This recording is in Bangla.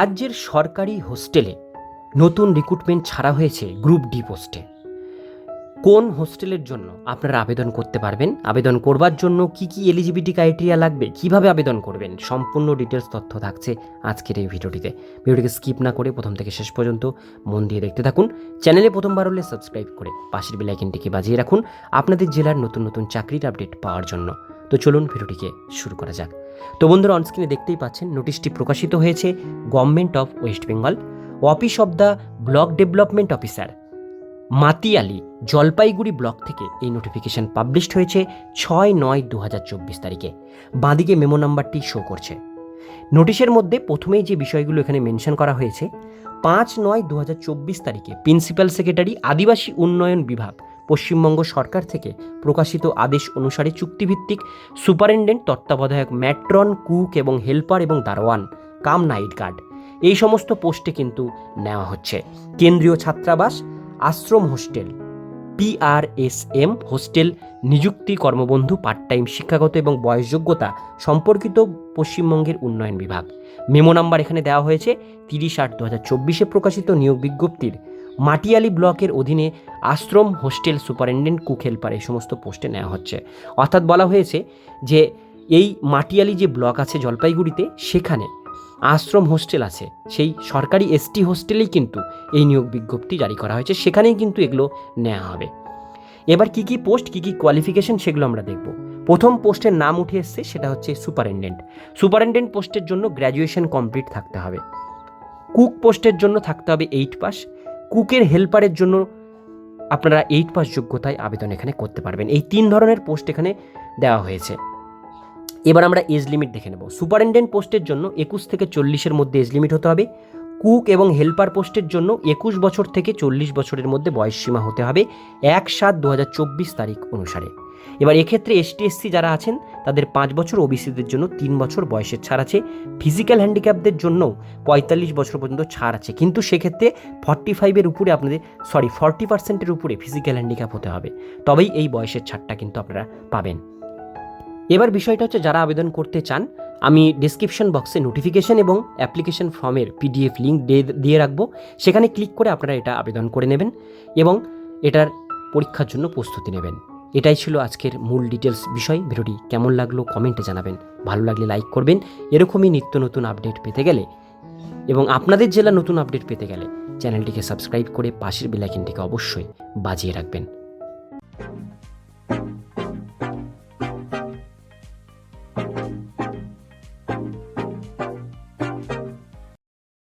রাজ্যের সরকারি হোস্টেলে নতুন রিক্রুটমেন্ট ছাড়া হয়েছে গ্রুপ ডি পোস্টে কোন হোস্টেলের জন্য আপনারা আবেদন করতে পারবেন? আবেদন করবার জন্য কি কি এলিজিবিলিটি ক্রাইটেরিয়া লাগবে? কীভাবে আবেদন করবেন? সম্পূর্ণ ডিটেলস তথ্য থাকছে আজকের এই ভিডিওটিতে। ভিডিওটিকে স্কিপ না করে প্রথম থেকে শেষ পর্যন্ত মন দিয়ে দেখতে থাকুন। চ্যানেলে প্রথমবার হলে সাবস্ক্রাইব করে পাশের বেলাইকেনটিকে বাজিয়ে রাখুন। আপনাদের জেলার নতুন নতুন চাকরির আপডেট পাওয়ার জন্য। তো চলুন ভিডিওটিকে শুরু করা যাক। তো বন্ধুরা অনস্ক্রিনে দেখতেই পাচ্ছেন নোটিশটি প্রকাশিত হয়েছে government of West Bengal office of the block development officer Matiali, Jalpaiguri block থেকে এই নোটিফিকেশন পাবলিশড হয়েছে ছয় নয় দু তারিখে। বাঁদিকে মেমো নাম্বারটি শো করছে। নোটিশের মধ্যে প্রথমেই যে বিষয়গুলো এখানে মেনশন করা হয়েছে, পাঁচ নয় দু তারিখে প্রিন্সিপাল সেক্রেটারি আদিবাসী উন্নয়ন বিভাগ পশ্চিমবঙ্গ সরকার থেকে প্রকাশিত আদেশ অনুসারে চুক্তিভিত্তিক সুপারিনটেন্ডেন্ট তত্ত্বাবধায়ক ম্যাট্রন, কুক এবং হেল্পার এবং দারোয়ান, কাম নাইট গার্ড। এই সমস্ত পোস্টে কিন্তু নেওয়া হচ্ছে। কেন্দ্রীয় ছাত্রাবাস, আশ্রম হোস্টেল পিআরএসএম হোস্টেল, নিযুক্তি কর্মবন্ধু পার্ট টাইম শিক্ষাগত এবং বয়সযোগ্যতা সম্পর্কিত পশ্চিমবঙ্গের উন্নয়ন বিভাগ। মেমো নাম্বার এখানে দেওয়া হয়েছে, তিরিশ আট দু হাজার চব্বিশে প্রকাশিত নিয়োগ বিজ্ঞপ্তির। মাটিয়ালি ব্লকের অধীনে ashram hostel superintendent cook helper এই সমস্ত পোস্টে নেওয়া হচ্ছে। অর্থাৎ বলা হয়েছে যে এই মাটিয়ালি যে ব্লক আছে জলপাইগুড়িতে, সেখানে আশ্রম হোস্টেল আছে। সেই সরকারি এসটি হোস্টেলেই কিন্তু এই নিয়োগ বিজ্ঞপ্তি জারি করা হয়েছে। সেখানেই কিন্তু এগুলো নেওয়া হবে। এবার কি কি পোস্ট, কি কি কোয়ালিফিকেশন সেগুলো আমরা দেখব। প্রথম পোস্টের নাম উঠে এসছে, সেটা হচ্ছে সুপারিনটেন্ডেন্ট। সুপারিনটেন্ডেন্ট পোস্টের জন্য গ্র্যাজুয়েশন কমপ্লিট থাকতে হবে। কুক পোস্টের জন্য থাকতে হবে এইট পাস। কুকের হেল্পারের জন্য আপনারা এইট পাস যোগ্যতায় আবেদন এখানে করতে পারবেন। এই তিন ধরনের পোস্ট এখানে দেওয়া হয়েছে। এবার আমরা এজ লিমিট দেখে নেব। সুপারিনটেন্ডেন্ট পোস্টের জন্য একুশ থেকে চল্লিশের মধ্যে এজ লিমিট হতে হবে। কুক এবং হেল্পার পোস্টের জন্য একুশ বছর থেকে চল্লিশ বছরের মধ্যে বয়সসীমা হতে হবে এক সাত দু তারিখ অনুসারে। এবার এক্ষেত্রে এসটি এসসি যারা আছেন, তাদের পাঁচ বছর ওবিসিদের জন্য তিন বছর বয়সের ছাড় আছে। ফিজিক্যাল হ্যান্ডিক্যাপদের জন্য পঁয়তাল্লিশ বছর পর্যন্ত ছাড় আছে। কিন্তু সেক্ষেত্রে ফর্টি ফাইভের উপরে আপনাদের, সরি ফর্টি পার্সেন্টের উপরে ফিজিক্যাল হ্যান্ডিক্যাপ হতে হবে। তবেই এই বয়সের ছাড়টা কিন্তু আপনারা পাবেন। এবার বিষয়টা হচ্ছে যারা আবেদন করতে চান আমি ডিসক্রিপশন বক্সে নোটিফিকেশন এবং অ্যাপ্লিকেশন ফর্মের পিডিএফ লিঙ্ক দিয়ে রাখব। সেখানে ক্লিক করে আপনারা এটা আবেদন করে নেবেন এবং এটার পরীক্ষার জন্য প্রস্তুতি নেবেন। এটাই ছিল আজকের মূল ডিটেলস বিষয়। ভিডিওটি কেমন লাগল কমেন্টে জানাবেন। ভালো লাগলে লাইক করবেন। এরকমই নিত্য নতুন আপডেট পেতে গেলে এবং আপনাদের জেলা নতুন আপডেট পেতে গেলে চ্যানেলটিকে সাবস্ক্রাইব করে পাশের বেলাইকিনটিকে অবশ্যই বাজিয়ে রাখবেন।